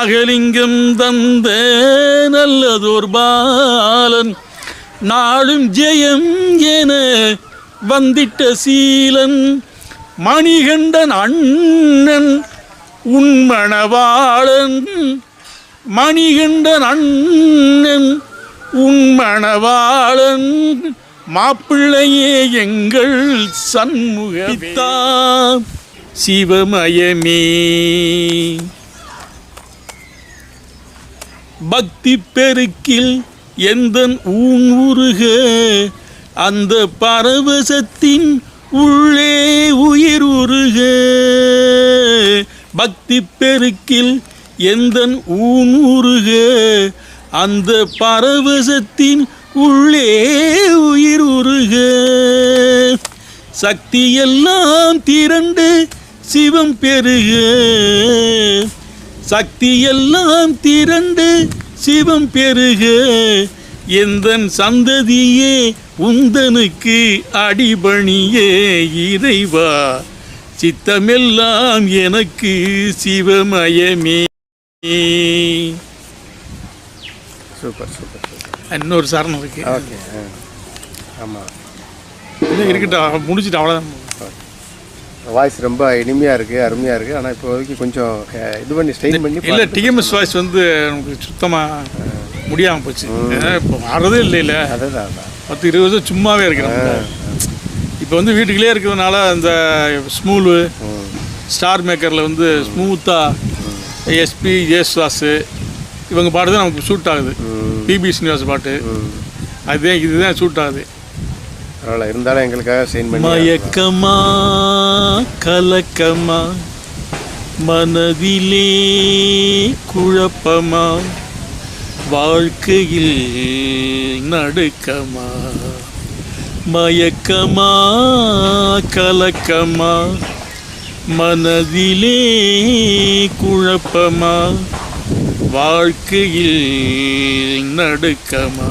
அகலிங்கம் தந்த நல்லதோர் பாலன் நாளும் ஜெயம் என வந்திட்ட சீலன் மணிகண்டன் அண்ணன் உண்மணவாளன். மணிகண்டன் அண்ணன் உண்மணவாளன். மாப்பிள்ளையே எங்கள் சண்முகத்தா சிவமயமே. பக்தி பெருக்கில் எந்த ஊன் உருக? அந்த பரவசத்தின் உள்ளே உயிர் உருக. பக்தி பெருக்கில் எந்தன் ஊன் உருக? அந்த பரவசத்தின் உள்ளே உயிர் உருக. சக்தியெல்லாம் திரண்டு சிவம் பெருக. சக்தியெல்லாம் திரண்டு சிவம் பெருக. எந்தன் சந்ததியே உந்தனுக்கு அடிபணியே இறைவா. சித்தமெல்லாம் எனக்கு சிவமயமே. Super super super. இன்னொரு சரணம் இருக்கு. ஓகே ஆமாம் இன்னும் இருக்கட்டும் முடிச்சுட்டு அவ்வளோதான் வாய்ஸ் ரொம்ப இனிமையாக இருக்குது அருமையாக இருக்குது ஆனால் இப்போதைக்கு கொஞ்சம் இது பண்ணி ஸ்ட்ரெயின் பண்ணி இல்லை டிஎம்எஸ் வாய்ஸ் வந்து நமக்கு சுத்தமாக முடியாமல் போச்சு. இப்போ வர்றதே இல்லை இல்லை. அதுதான் பத்து இருபது வருஷம் சும்மாவே இருக்கிறோம் இப்போ வந்து வீட்டுக்குள்ளே இருக்கிறதுனால அந்த ஸ்மூலு ஸ்டார் மேக்கரில் வந்து ஸ்மூத்தாக எஸ்பி ஜேசுவாஸு இவங்க பாட்டு தான் நமக்கு சூட் ஆகுது. பிபி ஸ்ரீனிவாஸ் பாட்டு. அதுதான் இதுதான் சூட் ஆகுது. பரவாயில்ல இருந்தாலும் எங்களுக்காக சைன் பண்ணி மயக்கமா கலக்கமா மனதிலே குழப்பமா வாழ்க்கையில் நடுக்கமா? மயக்கமா கலக்கமா மனதிலே குழப்பமா வாழ்க்கையில் நடுக்கமா?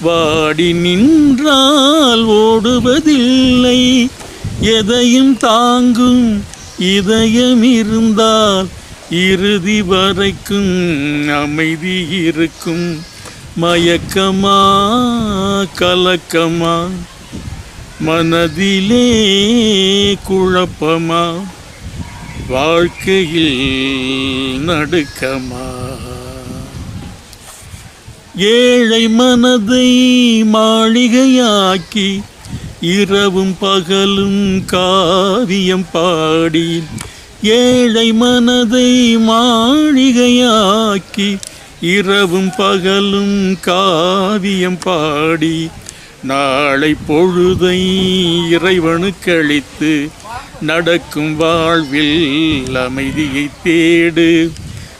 வாடி நின்றால் ஓடுவதில்லை. எதையும் தாங்கும் இதயம் இருந்தால் இறுதி வரைக்கும் அமைதி இருக்கும். மயக்கமா கலக்கமா மனதிலே குழப்பமா வாழ்க்கையில் நடுக்கமா. ஏழை மனதை மாளிகையாக்கி இரவும் பகலும் காவியம் பாடி ஏழை மனதை மாளிகையாக்கி இரவும் பகலும் காவியம் பாடி நாளை பொழுதை இறைவனுக்களித்து நடக்கும் வாழ்வில் அமைதியை தேடு.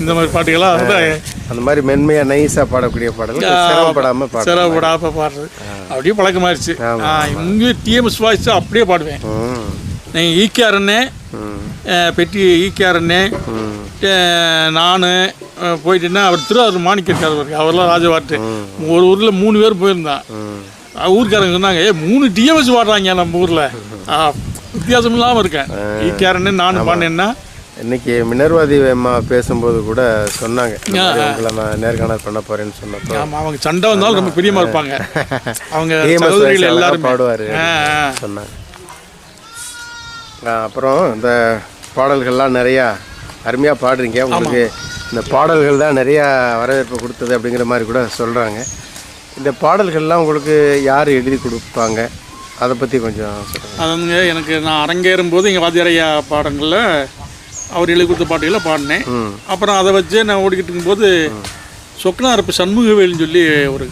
இந்த மாதிரி பாட்டுகளாக வந்து அந்த மாதிரி மென்மையாக நைஸாக பாடக்கூடிய பாடல்கள் சிரமப்படாமல் பாட சிரமப்படாம பாடுறது. அப்படியே பழக்கமாயிருச்சு. இங்கே டிஎம்எஸ் வாய்ஸ் அப்படியே பாடுவேன். நீங்கள் ம். அஹ், பெட்டி ஈகேஆர் அண்ணே. ம். நான் போயிட்டுன்னா அவர் திருவாரூர் மாணிக்க இருக்கார் பாருங்க அவர்லாம் ராஜவாட்டு ஒரு ஊரில் மூணு பேர் போயிருந்தான். ஊர்க்காரங்க சொன்னாங்க ஏ மூணு டிஎம்எஸ் பாடுறாங்க நம்ம ஊரில். வித்தியாசம் இல்லாமல் இருக்கேன். ஈகேஆர் அண்ணே நானும் பாடினேன்னா இன்னைக்கு மினர்வாதி அம்மா பேசும்போது கூட சொன்னாங்க உங்களை நான் நேர்காணல் பண்ண போறேன்னு சொன்னப்போ. அவங்க சண்டை வந்தாலும் ரொம்ப பிரியமாக இருப்பாங்க. அவங்க எல்லாரும். பாடுவாரு சொன்னாங்க. அப்புறம் இந்த பாடல்கள்லாம் நிறையா அருமையாக பாடுறீங்க. உங்களுக்கு இந்த பாடல்கள் தான் நிறையா வரவேற்பு கொடுத்தது அப்படிங்கிற மாதிரி கூட சொல்கிறாங்க இந்த பாடல்கள்லாம் உங்களுக்கு யார் எழுதி கொடுப்பாங்க? அதை பற்றி கொஞ்சம் சொல்லுங்கள் அது வந்துங்க எனக்கு நான் அரங்கேறும் போது எங்கள் வாத்தியாரையா பாடங்களில் அவர் எழுதி கொடுத்த பாட்டுகளை பாடினேன். அப்புறம் அதை வச்சு நான் ஓடிக்கிட்டு இருக்கும்போது சொக்கனாரப்பு சண்முகவேலுன்னு சொல்லி ஒரு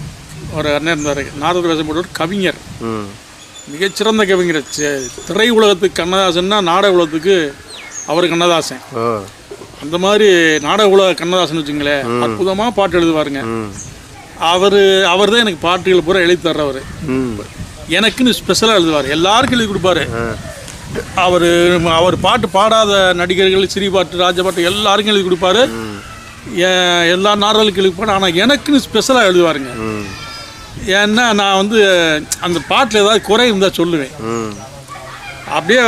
ஒரு அண்ணன் இருந்தார். நாரத வேஷம் போட்ட ஒரு கவிஞர் மிகச்சிறந்த கவிஞர். திரை உலகத்துக்கு கண்ணதாசன்னா நாடக உலகத்துக்கு அவர் கண்ணதாசன். அந்த மாதிரி நாடக உலக கண்ணதாசன் வச்சுங்களேன் அற்புதமாக பாட்டு எழுதுவாருங்க. அவர் அவர் தான் எனக்கு பாட்டுகள் பூரா எழுதி தர்றவர். எனக்குன்னு ஸ்பெஷலாக எழுதுவார். எல்லாருக்கும் எழுதி கொடுப்பாரு. அவர் அவர் பாட்டு பாடாத நடிகர்கள் சிறிபாட்டு ராஜபாட்டு எல்லாருக்கும் எழுதி கொடுப்பாரு. எல்லா நாடர்களுக்கும் எழுதி கொடுப்பாரு. ஆனால் எனக்குன்னு ஸ்பெஷலாக எழுதுவாருங்க. ஏன்னா நான் வந்து அந்த பாட்டில் ஏதாவது குறை இருந்தால் சொல்லுவேன். அப்படியே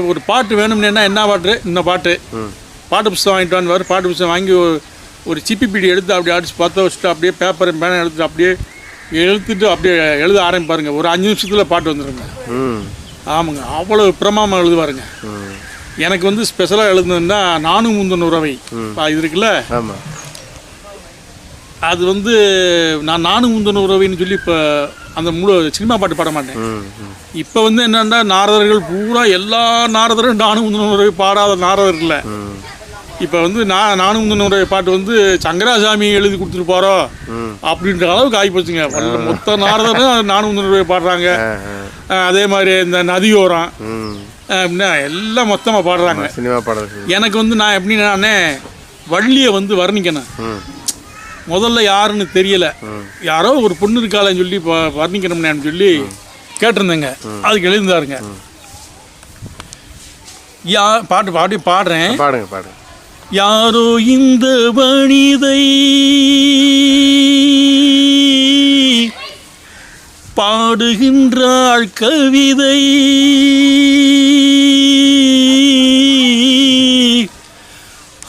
ஒரு பாட்டு வேணும்னா என்ன பாட்டு? இந்த பாட்டு. பாட்டு புஸ்தகம் வாங்கிட்டு வந்து பாட்டு புஸ்தகம் வாங்கி ஒரு- சிப்பி பீடி எடுத்து அப்படியே அடிச்சு பற்ற வச்சுட்டு அப்படியே பேப்பர் பேனை எடுத்துட்டு அப்படியே எழுத்துட்டு அப்படியே எழுத ஆரம்பிப்பாருங்க. ஒரு அஞ்சு நிமிஷத்தில் பாட்டு வந்துடுங்க ஆமாங்க. அவ்வளோ பிரமாமா எழுதுவாருங்க. எனக்கு வந்து ஸ்பெஷலாக எழுதுனதுன்னா நானும் முந்தன் உறவை. இது இருக்குல்ல? அது வந்து நான் நானும் முந்தன் உறவைன்னு சொல்லி இப்போ அந்த முழு சினிமா பாட்டு பாட மாட்டேன். இப்போ வந்து என்னன்னா நாரதர்கள் பூரா எல்லா நாரதரும் நானும் முந்தன் உறவை பாடாத நாரதர் இல்லை. இப்போ வந்து நான் நானும் உறவை பாட்டு வந்து சங்கராசாமி எழுதி கொடுத்துருப்பாரோ ம். அப்படின்ற அளவுக்கு ஆகிப்போச்சுங்க. மொத்த நாரதரும் நானும் உறவை பாடுறாங்க. அதே மாதிரி இந்த நதியோரம் எல்லாம் மொத்தமாக பாடுறாங்க. சினிமா பாடல்கள் எனக்கு வந்து நான் எப்படி நானே வள்ளியை வந்து வர்ணிக்கணும். முதல்ல யாருன்னு தெரியல. யாரோ ஒரு பொண்ணு இருக்காளன்னு சொல்லி வர்ணிக்கணும்னு சொல்லி கேட்டிருந்தேங்க. அதுக்கு எழுந்தாருங்க. யா பாட்டு பாடி பாடுறேன். பாடுங்க பாடுங்க. யாரோ இந்த வனிதை பாடுகின்றாள் கவிதை.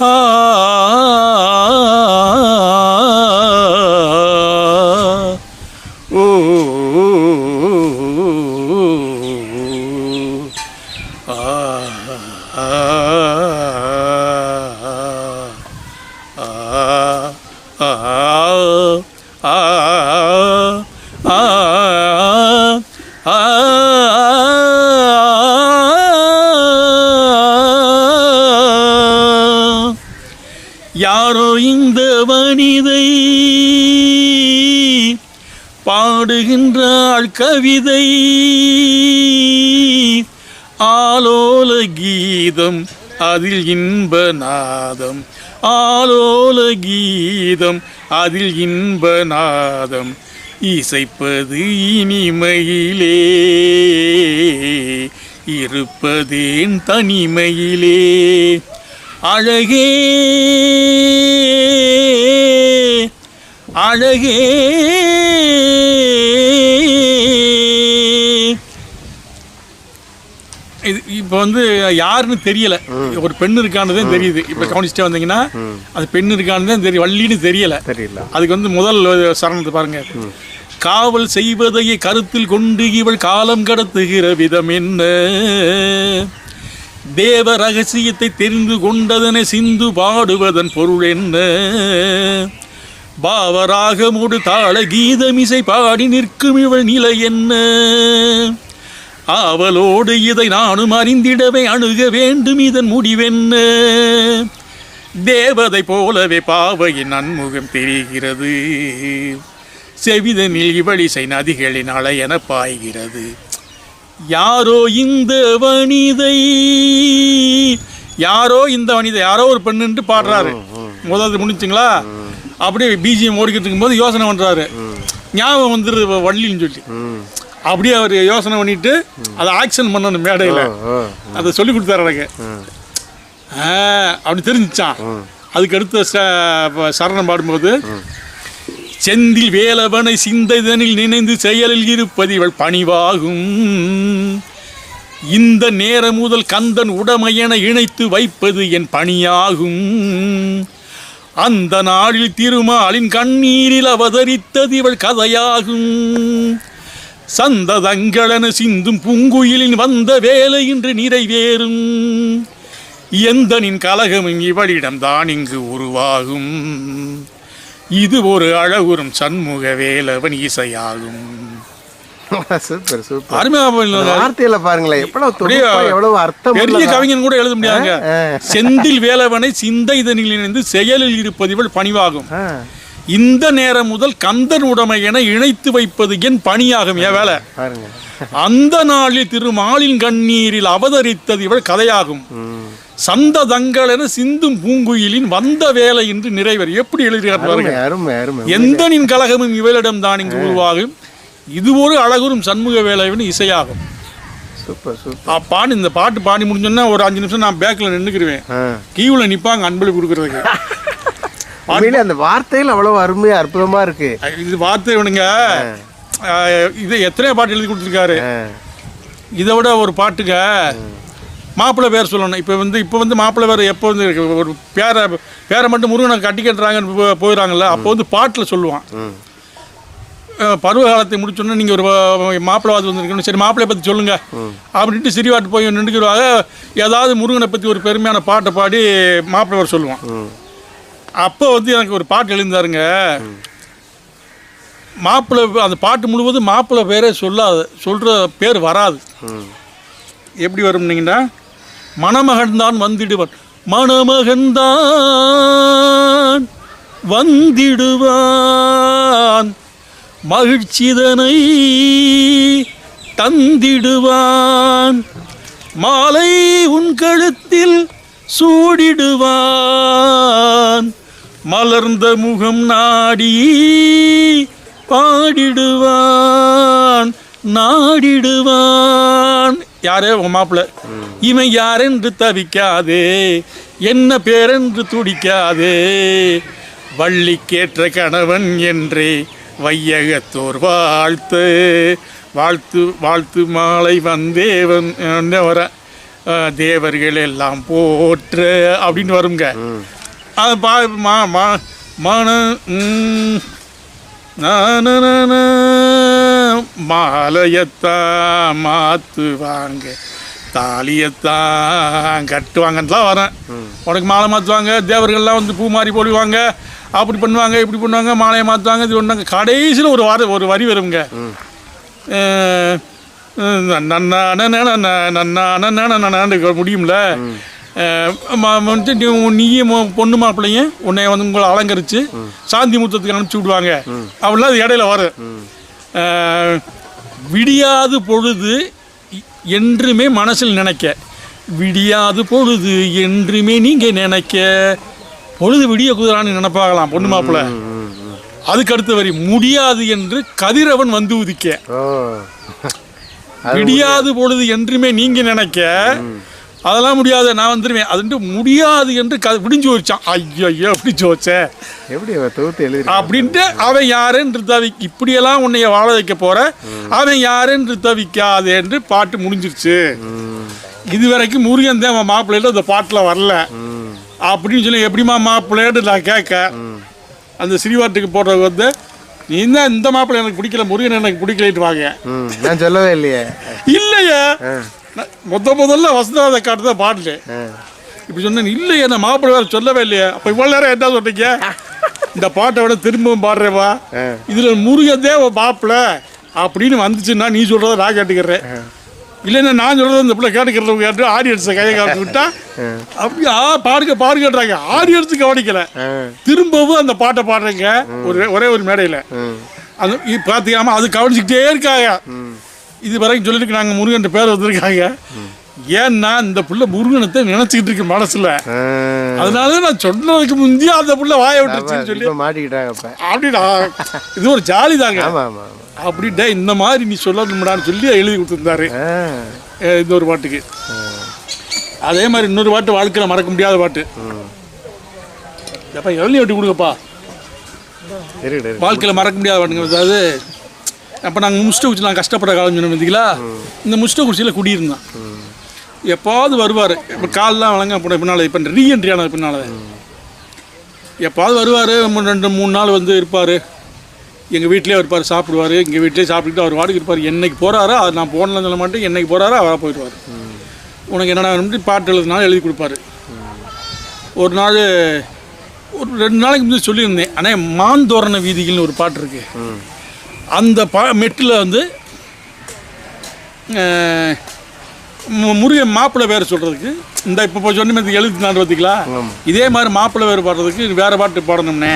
ஆ கவிதை. ஆலோல கீதம் அதில் இன்ப நாதம். ஆலோல கீதம் அதில் இன்ப நாதம். இசைப்பது இனிமையிலே இருப்பதேன் தனிமையிலே. அழகே அழகே. இப்போ வந்து யாருன்னு தெரியல. ஒரு பெண் இருக்கானதே தெரியுது. இப்போ கவனிச்சுட்டே வந்தீங்கன்னா அது பெண் இருக்கானதே தெரியும் வள்ளின்னு தெரியல. தெரியல. அதுக்கு வந்து முதல் சரணத்தை பாருங்க. காவல் செய்வதையே கருத்தில் கொண்டு இவள் காலம் கடத்துகிற விதம் என்ன? தேவ ரகசியத்தை தெரிந்து கொண்டதனை சிந்து பாடுவதன் பொருள் என்ன? பாவராகமோடு தாள கீதமிசை பாடி நிற்கும் இவள் நிலை என்ன? ஆவலோடு இதை நானும் அறிந்திடவே அணுக வேண்டும். இதன் முடிவென்ன? தேவதை போலவே பாவையின் நன்முகம் தெரிகிறது. செவிதனில் இவளிசை நதிகளின் அலையென பாய்கிறது. யாரோ இந்த வனிதை? யாரோ இந்த வனிதை? யாரோ ஒரு பெண்ணுன்ட்டு பாடுறாரு. முதல்ல முடிஞ்சுங்களா? அப்படியே பிஜிஎம் ஓடிக்கிட்டு இருக்கும்போது யோசனை பண்ணுறாரு ஞாபகம் வந்துடுது வள்ளின்னு சொல்லி. அப்படியே அவர் யோசனை பண்ணிட்டு அதை ஆக்ஷன் பண்ணணும் மேடையில். அதை சொல்லி கொடுத்தாரு எனக்கு. அப்படி தெரிஞ்சிச்சான் அதுக்கு அடுத்த சரணம் பாடும்போது செந்தில் வேலவனை சிந்தைதனில் நினைந்து செயலில் இருப்பது இவள் பணிவாகும். இந்த நேரம் முதல் கந்தன் உடமையென இணைத்து வைப்பது என் பணியாகும். அந்த நாளில் திருமாலின் கண்ணீரில் அவதரித்தது இவள் கதையாகும். சந்ததங்களென சிந்தும் பூங்குயிலின் வந்த வேலை இன்று நிறைவேறும். எந்தனின் கலகமும் இவளிடம்தான் இங்கு உருவாகும். இது ஒரு அழகுறும் சண்முக வேலவன் இசையாகும். பெரிய? கவிஞன் கூட எழுத முடியாதுங்க. செந்தில் வேலவனை சிந்தை இதனில் இணைந்து செயலில் இருப்பதிவள் பணிவாகும். ஆ, இந்த நேரம் முதல் கந்தன் உடைமை என இணைத்து வைப்பது என் பணியாகும் என் வேலை. அந்த நாளில் திருமாலின் கண்ணீரில் அவதரித்தது இவள் கதையாகும். சந்த தங்கள் என சிந்தும் பூங்குயிலின் வந்த வேலை என்று நிறைவர் எப்படி எழுதுகிறார் பாருங்க. எந்தனின் கலகமும் இவளிடம் தான் இங்கு உருவாகும். இது ஒரு அழகுறும் சண்முக வேலைவன் இசையாகும். அப்பான்னு இந்த பாட்டு பாடி முடிஞ்சோன்னா ஒரு அஞ்சு நிமிஷம் நான் பேக்கில் நின்றுக்கிருவேன் ஆ. கீவில் நிற்பாங்க அன்பளி கொடுக்குறதுக்கு. உண்மையிலே அந்த வார்த்தைகள் அவ்வளவு அருமையா அற்புதமா இருக்கு. இது வார்த்தை அஹ், இது எத்தனையோ பாட்டு எழுதி கொடுத்துருக்காரு. இதை விட ஒரு பாட்டுங்க மாப்பிள்ளை பேர் சொல்லணும். இப்போ வந்து இப்போ வந்து மாப்பிள்ளை பேர் எப்போ வந்து? ஒரு பேரை பேரை மட்டும் முருகனை கட்டிக்கட்டுறாங்கன்னு போ- போயிடுறாங்கல்ல அப்போ வந்து பாட்டில் சொல்லுவான். பருவ காலத்தை முடிச்சோன்னே நீங்கள் ஒரு மாப்பிள்ளைவாது வந்திருக்கணும் சரி மாப்பிள்ளைய பற்றி சொல்லுங்க. அப்படின்ட்டு சிறிவாட்டு போய் நின்றுக்குருவாங்க ஏதாவது முருகனை பற்றி ஒரு பெருமையான பாட்டை பாடி மாப்பிள்ளை பேர் சொல்லுவான். அப்போ வந்து எனக்கு ஒரு பாட்டு எழுந்தாருங்க. மாப்பிள்ளை அந்த பாட்டு முழுவதும் மாப்பிள்ளை பேரே சொல்லாது சொல்கிற பேர் வராது. எப்படி வரும்னீங்கன்னா மணமகன்தான் வந்திடுவான் மணமகன்தான் வந்திடுவான். மகிழ்ச்சிதனை தந்திடுவான். மாலை உன் கழுத்தில் சூடிடுவான். மலர்ந்த முகம் நாடி பாடிடுவான் நாடிடுவான். யாரே? உன் மாப்பிள்ள. இவன் யாரென்று தவிக்காதே என்ன பேரென்று துடிக்காதே. வள்ளிக்கேற்ற கணவன் என்றே வையகத்தோர் வாழ்த்து வாழ்த்து வாழ்த்து மாலை வந்தேவன் என்ன வர தேவர்கள் எல்லாம் போற்று அப்படின்னு வருங்க. அது பா மா மா மன ம், நானனன, மாலையத்தான் மாற்றுவாங்க தாலியத்தான் கட்டுவாங்கன்னு தான் வரேன் உனக்கு மாலை மாற்றுவாங்க தேவர்கள்லாம் வந்து பூ மாறி போடுவாங்க அப்படி பண்ணுவாங்க இப்படி பண்ணுவாங்க மாலையை மாற்றுவாங்க இது ஒன்றாங்க கடைசியில் ஒரு வார ஒரு வரி வருங்க நன்னா நன்னா நன்னா நன்னா நன்னா முடியும்ல வந்துட்டு நீ- நீயும் பொண்ணு மாப்பிள்ளையும் உன்னை வந்து உங்களை அலங்கரித்து சாந்தி முத்தத்துக்கு அனுப்பிச்சி விடுவாங்க. அப்படிலாம் அது இடையில வரும். விடியாது பொழுது என்றுமே மனசில் நினைக்க. விடியாது பொழுது என்றுமே நீங்கள் நினைக்க. பொழுது விடிய குதிரான்னு நினைப்பாகலாம் பொண்ணு மாப்பிள்ளை. அதுக்கு அடுத்த வரி முடியாது என்று கதிரவன் வந்து உதிக்க. விடியாது பொழுது என்றுமே நீங்க நினைக்க. அதெல்லாம் முடியாது நான் வந்துடுவேன் அதுன்ட்டு முடியாது என்று க விடிஞ்சு வச்சான் ஐயோ ஐயோ விடிஞ்சு வச்சே எப்படி தொகுத்து எழுதி அப்படின்ட்டு அவன் யாருன்னு தவி இப்படியெல்லாம் உன்னைய வாழ வைக்க போற? அவன் யாருன்னு தவிக்காது என்று பாட்டு முடிஞ்சிருச்சு. இது வரைக்கும் முருகன் தான் அவன் மாப்பிள்ளையில அந்த பாட்டில் வரல. அப்படின்னு சொல்லி எப்படிம்மா மாப்பிள்ளைன்னு நான் கேட்க? அந்த சிறிவாட்டுக்கு போடுறது வந்து நீ தான் இந்த மாப்பிள்ளை எனக்கு பிடிக்கல முருகன் எனக்கு பிடிக்கலைட்டு வாங்க. நான் சொல்லவே இல்லையே. இல்லையா. முத முதல்ல வசந்தாத காட்டு தான் பாடல. இப்படி சொன்னேன் இல்லையே நான் மாப்பிள்ளை சொல்லவே இல்லையே. அப்போ இவ்வளோ நேரம் என்ன சொன்னீங்க இந்த பாட்டை விட திரும்பவும் பாடுறேவா. இதில் முருகன் தேவ மாப்பிள்ளை அப்படின்னு வந்துச்சுன்னா நீ சொல்கிறத நான் கேட்டுக்கிறேன். இல்லைன்னா நான் சொல்கிறத இந்த பிள்ளை கேட்டுக்கிறத கேட்டு ஆடியன்ஸை கையை காட்டு விட்டா அப்படியா பாடுங்க பாடுங்கன்றாங்க ஆடியன்ஸு கவனிக்கல. திரும்பவும் அந்த பாட்டை பாடுறேங்க ஒரு ஒரே ஒரு மேடையில். அது பார்த்துக்காம அது கவனிச்சுக்கிட்டே இருக்காங்க. இது வரைக்கும் சொல்லிட்டு நாங்கள் முருகன் பேர் வந்திருக்காங்க. ஏன்னா இந்த புள்ள முருகனத்தை நினைச்சுக்கிட்டு இருக்கு மனசுல. அதனால நான் சொன்னதுக்கு முந்தைய அந்த புள்ள வாய விட்டுருச்சுன்னு சொல்லி. மாட்டிக்கிட்டாங்க அப்படிடா இது ஒரு ஜாலி தாங்க. அப்படிடா இந்த மாதிரி நீ சொல்லணும்டான்னு சொல்லி எழுதி கொடுத்துருந்தாரு. இந்த ஒரு பாட்டுக்கு. அதே மாதிரி இன்னொரு பாட்டு வாழ்க்கையில் மறக்க முடியாத பாட்டு. எப்பா எவ்வளோ வெட்டி கொடுங்கப்பா. வாழ்க்கையில் மறக்க முடியாத பாட்டுங்க. அதாவது அப்போ நாங்கள் முஸ்ட குச்சி நான் கஷ்டப்பட்ட காலம் சொன்னோம் பார்த்தீங்களா இந்த முஸ்ட குச்சியில் குடியிருந்தான். எப்பாவது வருவார். இப்போ கால்லாம் வழங்க போன பின்னால் இப்போ ரீஎன்ட்ரி ஆனது பின்னால். எப்பாவது வருவார் ரெண்டு மூணு நாள் வந்து இருப்பார். எங்கள் வீட்டிலே இருப்பார் சாப்பிடுவார். எங்கள் வீட்டிலே சாப்பிட்டுட்டு அவர் வாடகை இருப்பார். என்னைக்கு போகிறாரோ அது நான் போனலாம் சொல்ல மாட்டேன். என்னைக்கு போகிறாரோ அவராக போயிடுவார். உனக்கு என்னடா வேணும்னு பாட்டு எழுதுனாலும் எழுதி கொடுப்பாரு. ஒரு நாள் ஒரு ரெண்டு நாளைக்கு முன்னாடி சொல்லியிருந்தேன். ஆனால் மாந்தோரண வீதிகள்னு ஒரு பாட்டு இருக்கு. ம். அந்த பா மெட்டில் வந்து முருகன் மாப்பிள்ளை வேறு சொல்கிறதுக்கு இந்த இப்போ சொன்ன எழுபத்தி நாலு பார்த்தீங்களா. இதே மாதிரி மாப்பிள்ளை வேறு பாடுறதுக்கு வேறு பாட்டு பாடணும்னே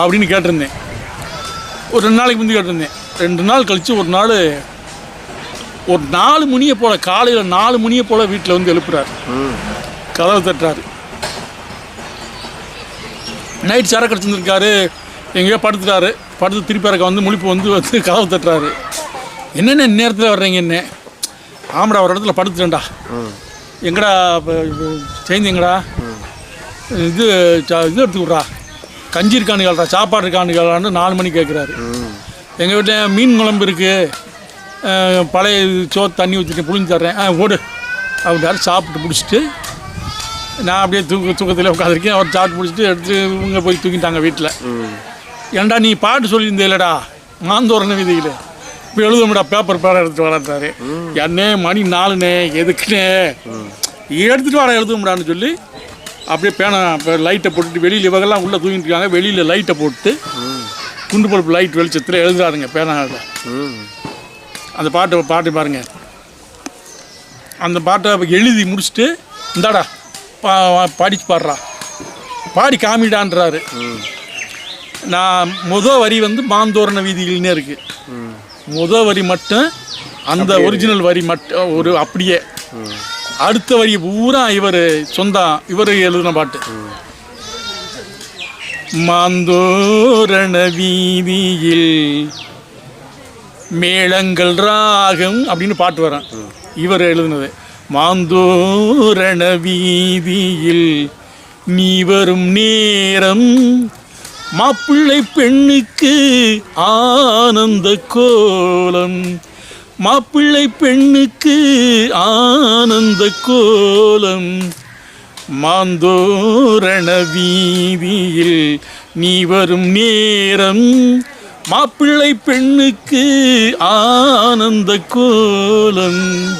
அப்படின்னு கேட்டிருந்தேன். ஒரு ரெண்டு நாளைக்கு முந்தி கேட்டிருந்தேன். ரெண்டு நாள் கழித்து ஒரு நாள் ஒரு நாலு மணியை போல் காலையில் நாலு மணியை போல் வீட்டில் வந்து எழுப்புறாரு. கதவை தட்டுறாரு. நைட் சரக்கு அடிச்சிருந்துருக்காரு எங்கேயோ படுத்துட்டாரு. படுத்து திருப்பி இறக்க வந்து முழிப்பு வந்து வந்து கதவு தட்டுறாரு. என்னென்ன நேரத்தில் வர்றீங்க என்ன? ஆமாடா ஒரு இடத்துல படுத்துட்டேன்டா. எங்கடா சேர்ந்து எங்கடா? இது இது எடுத்து விட்றா. கஞ்சி இருக்கான்னு சாப்பாடு இருக்கான்னு நாலு மணி கேட்குறாரு எங்கள் வீட்டில் மீன் குழம்பு இருக்குது பழைய சோ தண்ணி ஊற்றிட்டு புளிஞ்சு தர்றேன். ஆ ஓடு. அப்படின்னாரு சாப்பிட்டு பிடிச்சிட்டு நான் அப்படியே தூக்க தூக்கத்தில் உட்காந்துருக்கேன் அவர் சாப்பிட்டு பிடிச்சிட்டு எடுத்து இவங்க போய் தூக்கிட்டாங்க வீட்டில் ஏண்டா ஏன்டா நீ பாட்டு சொல்லியிருந்தேலடா? இல்லடா மாந்தோரண இப்போ எழுதும்டா பேப்பர் பேர எடுத்துகிட்டு வராட்டாரு என்னே மணி நாலுண்ணே எதுக்குண்ணே எடுத்துகிட்டு வர எழுதும்டான்னு சொல்லி அப்படியே பேனை லைட்டை போட்டுட்டு வெளியில் இவங்கெல்லாம் உள்ளே தூங்கிட்டு இருக்காங்க. வெளியில் லைட்டை போட்டு குண்டு பழுப்பு லைட் வெளிச்சத்தில் எழுதுறாருங்க பேனாவில் அந்த பாட்டை பாட்டு பாருங்க. அந்த பாட்டை எழுதி முடிச்சுட்டு இந்தாடா பா படிச்சு பாடுறா. பாடி காமிடான்றாரு. நான் முத வரி வந்து மாந்தோரண வீதிகள்னே இருக்கு. ம் முத வரி மட்டும் அந்த ஒரிஜினல் வரி மட்டும் ஒரு அப்படியே. அடுத்த வரி பூரா இவர் சொந்தம் இவர் எழுதின பாட்டு. மாந்தோரண வீதியில் மேளங்கள் ராகம் அப்படின்னு பாட்டு வரும். இவர் எழுதுனது. மாந்தோரண வீதியில் நீ வரும் நேரம் மாப்பிள்ளை பெண்ணுக்கு ஆனந்த கோலம். மாப்பிள்ளை பெண்ணுக்கு ஆனந்த கோலம். மாந்தோரண வீதியில் நீ வரும் நேரம். மாப்பிள்ளை பெண்ணுக்கு ஆனந்த கோலம்.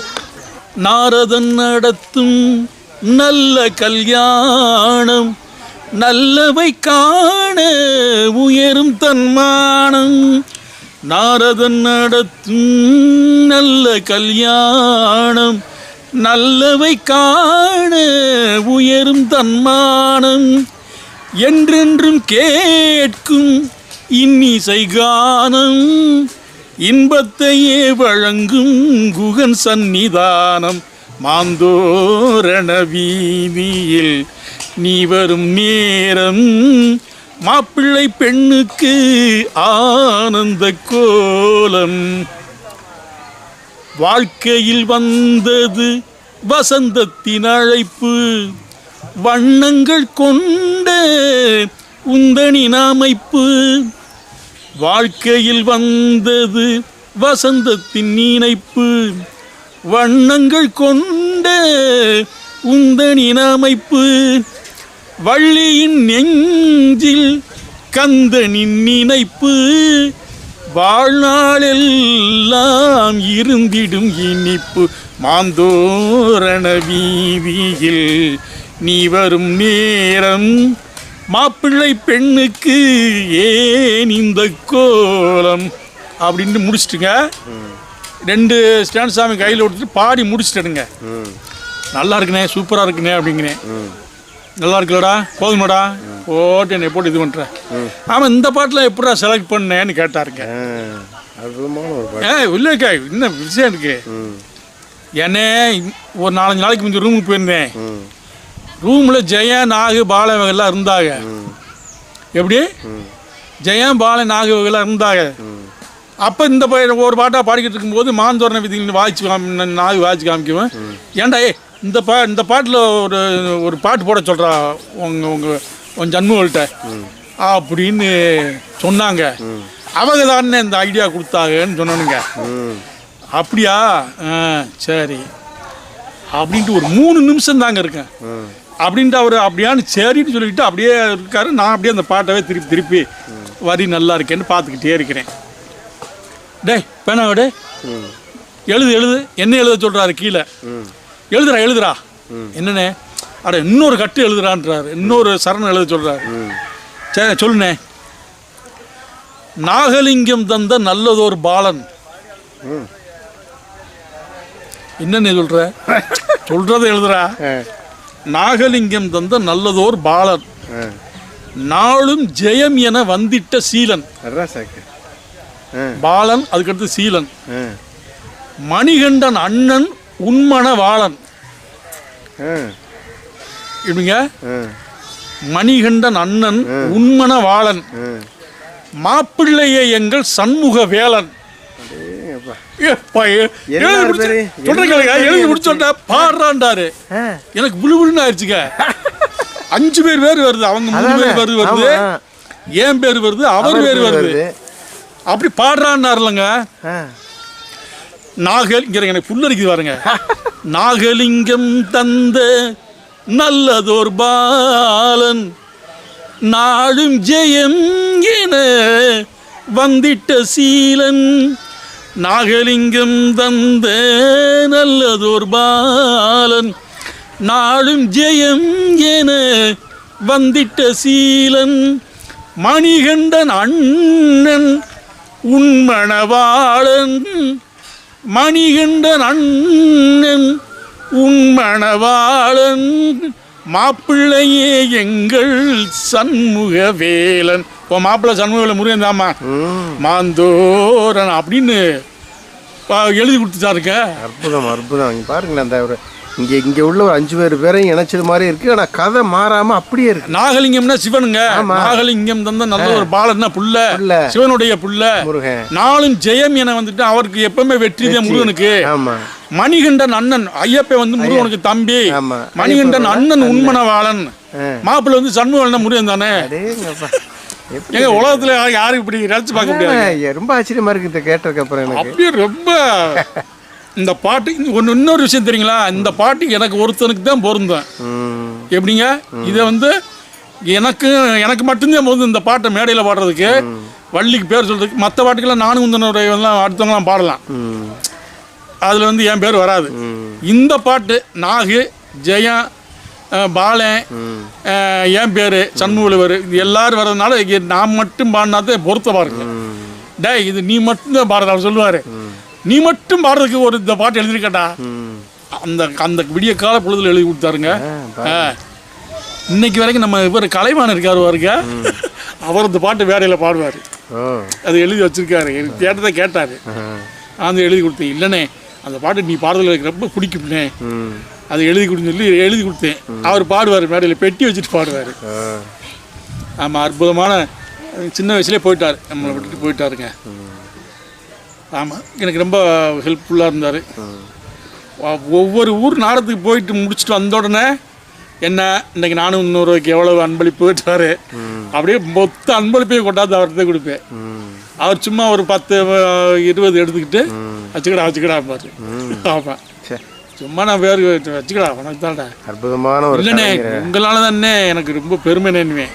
நாரதன் நடத்தும் நல்ல கல்யாணம். நல்லவை காண உயரும் தன்மானம். நாரதன் நடத்தும் நல்ல கல்யாணம். நல்லவை காண உயரும் தன்மானம். என்றென்றும் கேட்கும் இன்னிசை கானம். இன்பத்தையே வழங்கும் குகன் சந்நிதானம். மாந்தோரண வீதியில் நீ வரும் நேரம் மாப்பிள்ளை பெண்ணுக்கு ஆனந்த கோலம். வாழ்க்கையில் வந்தது வசந்தத்தின் அழைப்பு. வண்ணங்கள் கொண்ட உந்தனின் அமைப்பு. வாழ்க்கையில் வந்தது வசந்தத்தின் இணைப்பு வண்ணங்கள் கொண்ட உந்தனின் அமைப்பு. வள்ளியின் நெஞ்சில் கந்தனின் நினைப்பு. வாழ்நாளெல்லாம் இருந்திடும் இனிப்பு. மாந்தோரண வீதியில் நீ வரும் நேரம். மாப்பிள்ளை பெண்ணுக்கு ஏன் இந்த கோலம்? அப்படின்னு முடிச்சிட்டுங்க. ரெண்டு ஸ்டாண்ட் சாமி கையில் விட்டுட்டு பாடி முடிச்சிட்டேனுங்க. நல்லா இருக்குண்ணே சூப்பராக இருக்குண்ணே அப்படிங்கிறேன் நல்லா இருக்குல்லடா போதுமாடா போட்டு என்னை போட்டு இது பண்ணுறேன் ஆமாம் இந்த பாட்டில் எப்படா செலக்ட் பண்ணேன்னு கேட்டாருங்க ஏ இல்லைக்கா இன்னும் விஷயம் இருக்கு? என்னே ஒரு நாலஞ்சு நாளைக்கு முந்தைய ரூமுக்கு போயிருந்தேன். ரூமில் ஜெயன் நாகு பால எல்லாம் இருந்தாங்க. எப்படி? ம். ஜெயன் பால நாகு எல்லாம் இருந்தாங்க. அப்போ இந்த ஒரு பாட்டாக பாடிக்கிட்டு இருக்கும்போது மாந்தோரண விதிகள் வாய்ச்சி காமி நாகு வாய்ச்சி காமிக்குவேன். ஏன்டா ஏ இந்த பா இந்த பாட்டில் ஒரு ஒரு பாட்டு போட சொல்கிறா உங்கள் உங்கள் உன் ஜன்முகள்கிட்ட அப்படின்னு சொன்னாங்க. அவங்க தானே இந்த ஐடியா கொடுத்தாங்கன்னு சொன்னானுங்க. அப்படியா? ஆ சரி. அப்படின்ட்டு ஒரு மூணு நிமிஷம் தாங்க இருக்கேன். அப்படின்ட்டு அவர் அப்படியான்னு சரின்னு சொல்லிட்டு அப்படியே இருக்காரு. நான் அப்படியே அந்த பாட்டவே திருப்பி திருப்பி வரி நல்லா இருக்கேன்னு பார்த்துக்கிட்டே இருக்கிறேன். டேய் டே பேனாவோட எழுது எழுது. என்ன எழுத சொல்கிறாரு கீழே? எழுதுறா எழுதுறா. என்னண்ணே? அட இன்னொரு கட்டு எழுதுறான்றாரு. இன்னொரு சரணம் எழுத சொல்றாரு. ம் சரி சொல்லுண்ணே. நாகலிங்கம் தந்த நல்லதோர் பாலன். என்னன்னு சொல்ற? சொல்றதை எழுதுறா. நாகலிங்கம் தந்த நல்லதோர் பாலன். நாளும் ஜெயம் என வந்திட்ட சீலன். பாலன் அதுக்கடுத்து சீலன். மணிகண்டன் அண்ணன் உண்மன வாளன் ஆ. இப்படிங்க மணிகண்டன் அண்ணன் உண்மன வாளன் ஆ. மாப்பிள்ளையே எங்கள் சண்முக வேலன் எழுதி பேரு? பேரு முடிச்சோண்டா பாடுறான்டாரு. எனக்கு புழுபுழுன்னு ஆயிடுச்சுங்க. அஞ்சு பேர் பேர் வருது அவங்க மூணு அதானே. பேர் வருது. ஏன் பேர் வருது? அவர் பேர் வருது. அப்படி பாடுறான்னாருலங்க. நாகல் இங்க எனக்கு புல்லரிக்குது பாருங்க. நாகலிங்கம் தந்த நல்லதோர் பாலன் நாடும் ஜெயம் என வந்திட்ட சீலன் நாகலிங்கம் தந்த நல்லதோர் பாலன் நாளும் ஜெயம் என வந்திட்ட சீலன் மணிகண்டன் அண்ணன் உண்மணவாளன் மணிகண்டன் அண்ணன் உண்மணவாளன் மாப்பிள்ளையே எங்கள் சண்முக வேலன் ஓ மாப்பிள்ளை சண்முக முருகன் தாமா மாந்தோரன் அப்படின்னு எழுதி கொடுத்துட்டாருங்க. அற்புதம் அற்புதம். பாருங்களேன் அந்த இங்கே இங்கே உள்ள ஒரு அஞ்சு பேர் பேரையும் இணைச்சது மாதிரி இருக்கு. ஆனால் கதை மாறாம அப்படியே இருக்கு. நாகலிங்கம்னா சிவனுங்க. நாகலிங்கம் தந்த நல்ல ஒரு பாலன்னா புள்ள. சிவனுடைய புள்ள முருகன். நாளும் ஜெயம் என வந்துட்டு அவருக்கு எப்பவுமே வெற்றி தான் முருகனுக்கு. ஆமா. மணிகண்டன் அண்ணன் ஐயப்ப வந்து முருகனுக்கு தம்பி. மணிகண்டன் அண்ணன் உண்மனவாளன். மாப்பிள்ளை வந்து சண்முகன் முருகன் தானே? எங்க உலகத்துல யாரும் இப்படி ரசிச்சு பார்க்க முடியாது. ரொம்ப ஆச்சரியமா இருக்கு இந்த கேட்டதுக்கு அப்புறம் எனக்கு. அப்படியே ரொம்ப இந்த பாட்டு ஒன்று இன்னொரு விஷயம் தெரியுங்களா? இந்த பாட்டு எனக்கு ஒருத்தனுக்கு தான் பொருந்தேன் எப்படிங்க? இதை வந்து எனக்கு எனக்கு மட்டும்தான் பொருந்தும் இந்த பாட்டை மேடையில் பாடுறதுக்கு. வள்ளிக்கு பேர் சொல்கிறதுக்கு மற்ற பாட்டுக்கெல்லாம் நானும் உந்தனுடையெல்லாம் அடுத்தவங்களாம் பாடலாம். அதில் வந்து என் பேர் வராது. இந்த பாட்டு நாகு ஜெயம் பாலன் என் பேர் சண்முகவர் இது எல்லோரும் வர்றதுனால நான் மட்டும் பாடினாதே பொருத்த பாருங்க. டே டேய் இது நீ மட்டும்தான் பாடுற அவர் சொல்லுவார். நீ மட்டும் பாடுறதுக்கு ஒரு இந்த பாட்டு எழுதிருக்கட்டா ம் அந்த அந்த விடிய கால பொழுதுல எழுதி கொடுத்தாருங்க. இன்னைக்கு வரைக்கும் நம்ம இவர் கலைவாணர் இருக்காரு பாருங்க. அவர் இந்த பாட்டு வேறையில் பாடுவார். அது எழுதி வச்சிருக்காரு. எனக்கு கேட்டதை கேட்டார். அந்த எழுதி கொடுத்தேன். இல்லைண்ணே அந்த பாட்டு நீ பாடுறதுல எனக்கு ரொம்ப பிடிக்கும்ண்ணே ம். அதை எழுதி கொடுன்னு சொல்லி எழுதி கொடுத்தேன். அவர் பாடுவார் மேடையில் பெட்டி வச்சுட்டு பாடுவார். ஆமாம் அற்புதமான சின்ன வயசுலேயே போயிட்டார். நம்மளை விட்டுட்டு போயிட்டாருங்க. ஆமாம் எனக்கு ரொம்ப ஹெல்ப்ஃபுல்லாக இருந்தார். ஒவ்வொரு ஊர் நாடத்துக்கு போயிட்டு முடிச்சுட்டு வந்த உடனே என்ன இன்னைக்கு நானும் இன்னொருவருக்கு எவ்வளவு அன்பளிப்பு விட்டாரு அப்படியே மொத்த அன்பளிப்பையும் கொண்டாந்து அவர்கிட்ட கொடுப்பேன். அவர் சும்மா ஒரு பத்து இருபது எடுத்துக்கிட்டு வச்சுக்கடா வச்சுக்கடா பாரு. ஆமாம் சும்மா நான் பேர் வச்சுக்கடா உனக்கு தான்டா. அற்புதமான ஒரு இல்லைண்ணே. உங்களால தானே எனக்கு ரொம்ப பெருமை நினைவேன்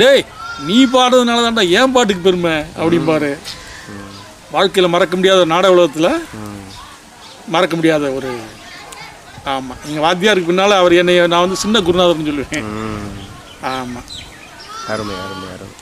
டேய் நீ பாடுறதுனால தான்டா ஏன் பாட்டுக்கு பெருமை? அப்படிம்பாரு. வாழ்க்கையில் மறக்க முடியாத நாடக உலகத்தில் மறக்க முடியாத ஒரு ஆமாம் எங்கள் வாத்தியாருக்கு பின்னால் அவர் என்னை நான் வந்து சின்ன குருநாதர்னு சொல்லுவேன். ஆமாம் அருமை அருமை அருமை.